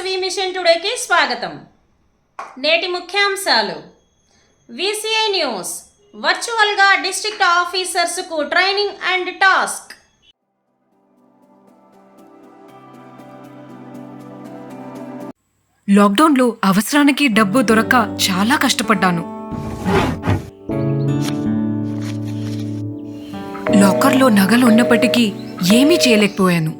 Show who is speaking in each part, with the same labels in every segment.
Speaker 1: Vasavi machine టుడేకి స్వాగతం. నేటి ముఖ్యాంశాలు. VCI news. వర్చువల్గా డిస్ట్రిక్ట్ ఆఫీసర్స్కు ట్రైనింగ్ అండ్ టాస్క్.
Speaker 2: లాక్డౌన్లో అవసరానికి డబ్బు దొరక్క చాలా కష్టపడ్డాను. లాకర్లో నగలు ఉన్నప్పటికీ ఏమీ చేయలేకపోయాను.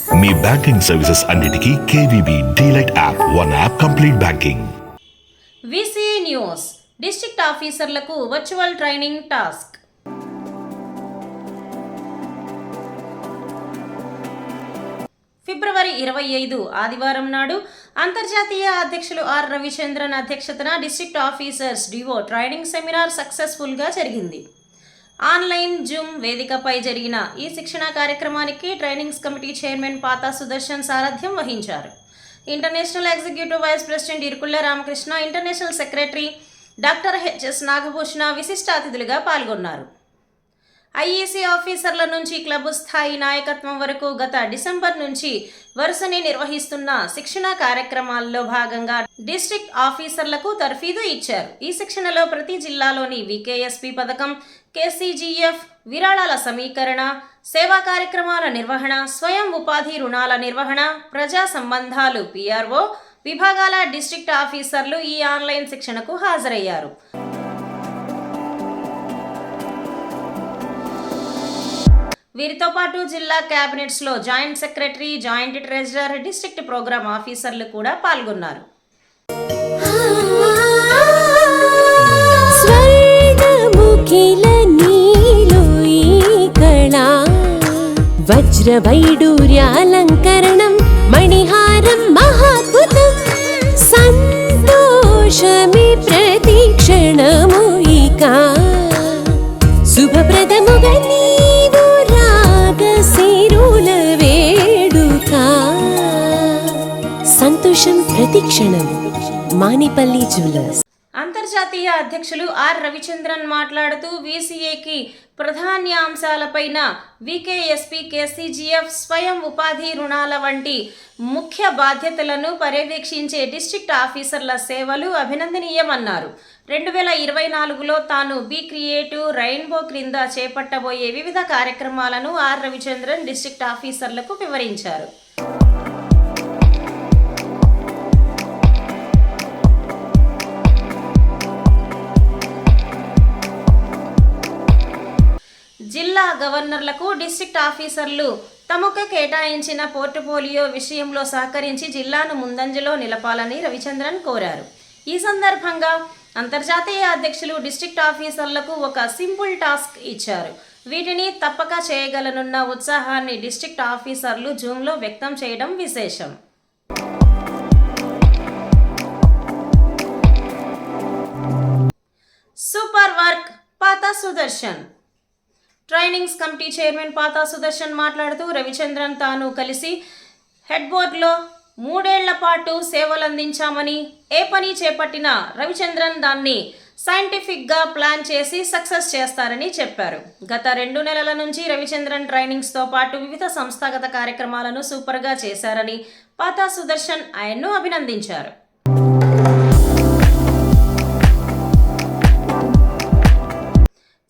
Speaker 3: మీ బ్యాంకింగ్ సర్వీసెస్ అన్నిటికీ KVB DLite app one app complete banking.
Speaker 1: VCA news district ఆఫీసర్లకు వర్చువల్ ట్రైనింగ్ టాస్క్. ఫిబ్రవరి ఇరవై ఐదు ఆదివారం నాడు అంతర్జాతీయ అధ్యక్షులు ఆర్ రవిచంద్రన్ అధ్యక్షతన district officers DO training seminar సక్సెస్ఫుల్గా జరిగింది. ఆన్లైన్ జూమ్ వేదికపై జరిగిన ఈ శిక్షణ కార్యక్రమానికి trainings committee chairman Patha Sudarshan సారథ్యం వహించారు. International executive vice president Irukulla Ramakrishna international secretary doctor HS Nagabhushana విశిష్ట అతిథులుగా పాల్గొన్నారు. ఐఈసీ ఆఫీసర్ల నుంచి క్లబ్ స్థాయి నాయకత్వం వరకు గత డిసెంబర్ నుంచి వరుసని నిర్వహిస్తున్న శిక్షణ కార్యక్రమాల్లో భాగంగా డిస్ట్రిక్ట్ ఆఫీసర్లకు తర్ఫీదు ఇచ్చారు. ఈ శిక్షణలో ప్రతి జిల్లాలోని వికేఎస్పి పథకం కేసీజీఎఫ్ విరాళాల సమీకరణ సేవా కార్యక్రమాల నిర్వహణ స్వయం ఉపాధి రుణాల నిర్వహణ ప్రజా సంబంధాలు పిఆర్ఓ విభాగాల డిస్ట్రిక్ట్ ఆఫీసర్లు ఈ ఆన్లైన్ శిక్షణకు హాజరయ్యారు. వీరితో పాటు జిల్లా క్యాబినెట్స్లో joint secretary joint treasurer district programme ఆఫీసర్లు కూడా పాల్గొన్నారు.
Speaker 4: స్వర్ణముఖిల నీలో వజ్రవైడూర్యాలంకరణం మణిహారం మహాద్భుతం సంతోషమి ప్ర ప్రతిక్షణం మానిపల్లి జ్యువెలర్స్.
Speaker 1: అంతర్జాతీయ అధ్యక్షులు ఆర్ రవిచంద్రన్ మాట్లాడుతూ వీసీఏకి ప్రధాన్యాంశాలపైన వికేఎస్పి కేసీజీఎఫ్ స్వయం ఉపాధి రుణాల వంటి ముఖ్య బాధ్యతలను పర్యవేక్షించే డిస్ట్రిక్ట్ ఆఫీసర్ల సేవలు అభినందనీయమన్నారు. రెండు వేల ఇరవై నాలుగులో తాను బీ క్రియేటివ్ రెయిన్బో క్రింద చేపట్టబోయే వివిధ కార్యక్రమాలను ఆర్ రవిచంద్రన్ డిస్ట్రిక్ట్ ఆఫీసర్లకు వివరించారు. జిల్లా గవర్నర్లకు డిస్ట్రిక్ట్ ఆఫీసర్లు తమకు కేటాయించిన పోర్టుఫోలియో విషయంలో సహకరించి జిల్లాను ముందంజలో నిలపాలని రవిచంద్రన్ కోరారు. ఈ సందర్భంగా అంతర్జాతీయ అధ్యక్షులు డిస్ట్రిక్ట్ ఆఫీసర్లకు ఒక సింపుల్ టాస్క్ ఇచ్చారు. వీటిని తప్పక చేయగలనున్న ఉత్సాహాన్ని డిస్ట్రిక్ట్ ఆఫీసర్లు జూమ్లో వ్యక్తం చేయడం విశేషం. Super work Patha Sudarshan. Trainings committee chairman Patha Sudarshan మాట్లాడుతూ రవిచంద్రన్ తాను కలిసి హెడ్ బోర్డులో మూడేళ్ళ పాటు సేవలు అందించామని ఏ పని చేపట్టినా రవిచంద్రన్ దాన్ని సైంటిఫిక్గా ప్లాన్ చేసి సక్సెస్ చేస్తారని చెప్పారు. గత రెండు నెలల నుంచి రవిచంద్రన్ ట్రైనింగ్స్తో పాటు వివిధ సంస్థాగత కార్యక్రమాలను సూపర్గా చేశారని పాతా సుదర్శన్ ఆయన్ను అభినందించారు.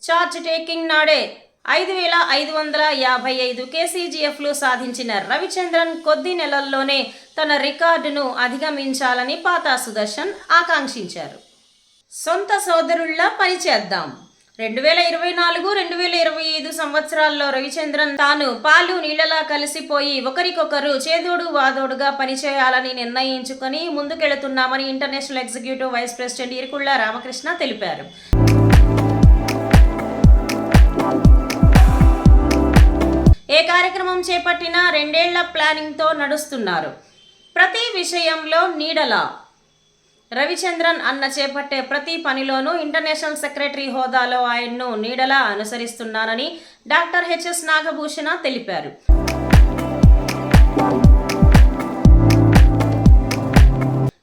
Speaker 1: చార్జ్ టేకింగ్ నాడే ఐదు వేల ఐదు వందల యాభై ఐదు కేసీజీఎఫ్లు సాధించిన రవిచంద్రన్ కొద్ది నెలల్లోనే తన రికార్డును అధిగమించాలని పాతా సుదర్శన్ ఆకాంక్షించారు. సొంత సోదరుల్లా పనిచేద్దాం రెండు వేల ఇరవై నాలుగు రెండు వేల ఇరవై ఐదు సంవత్సరాల్లో రవిచంద్రన్ తాను పాలు నీళ్ళలా కలిసిపోయి ఒకరికొకరు చేదోడు వాదోడుగా పనిచేయాలని నిర్ణయించుకొని ముందుకెళుతున్నామని international executive vice president Irukulla Ramakrishna తెలిపారు. ఏ కార్యక్రమం చేపట్టినా రెండేళ్ళ ప్లానింగ్తో నడుస్తున్నారు. ప్రతి విషయంలో నీడలా. రవిచంద్రన్ అన్న చేపట్టే ప్రతి పనిలోనూ ఇంటర్నేషనల్ సెక్రటరీ హోదాలో ఆయన్ను నీడలా అనుసరిస్తున్నానని డాక్టర్ హెచ్ఎస్ నాగభూషణ తెలిపారు.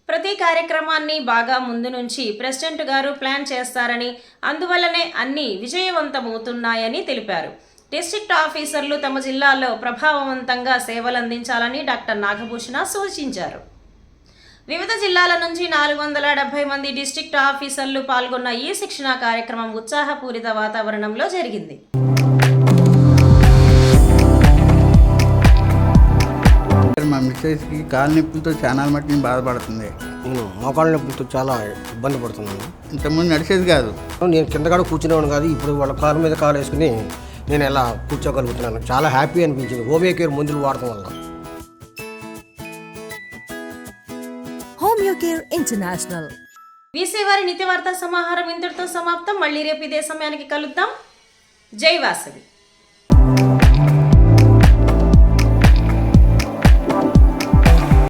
Speaker 1: ప్రతి కార్యక్రమాన్ని బాగా ముందు నుంచి ప్రెసిడెంట్ గారు ప్లాన్ చేస్తారని అందువల్లనే అన్ని విజయవంతమవుతున్నాయని తెలిపారు. డిస్ట్రిక్ట్ ఆఫీసర్లు తమ జిల్లాలో ప్రభావవంతంగా సేవలందించాలని డాక్టర్ నాగభూషణ సూచించారు. వివిధ జిల్లాల నుంచి నాలుగు వందల డెబ్బై మంది డిస్ట్రిక్ట్ ఆఫీసర్లు పాల్గొన్న ఈ శిక్షణా కార్యక్రమం ఉత్సాహపూరిత వాతావరణంలో జరిగింది.
Speaker 5: మా మిస్సెస్కి కాలు నొప్పులతో చాలా మట్టి బాధపడుతుంది.
Speaker 6: నేను మోకాళ్ళ నొప్పులతో చాలా ఇబ్బంది పడుతున్నాను.
Speaker 5: ఇంతకుముందు నడిచేది కాదు.
Speaker 6: నేను కిందకాడ కూర్చునేవాడు కాదు ఇప్పుడు వాళ్ళ కాలు మీద కాలు వేసుకుని నేను ఎలా కూర్చోగలుగుతున్నాను చాలా హ్యాపీ అనిపించింది. హోమియో కేర్ మందులు వాడటం వల్ల.
Speaker 7: Homeo Care International.
Speaker 1: వీసీ వారి నిత్య వార్తా సమాహారం ఇంతటితో సమాప్తం. మళ్ళీ రేపు ఇదే సమయానికి కలుద్దాం. జై వాసవి.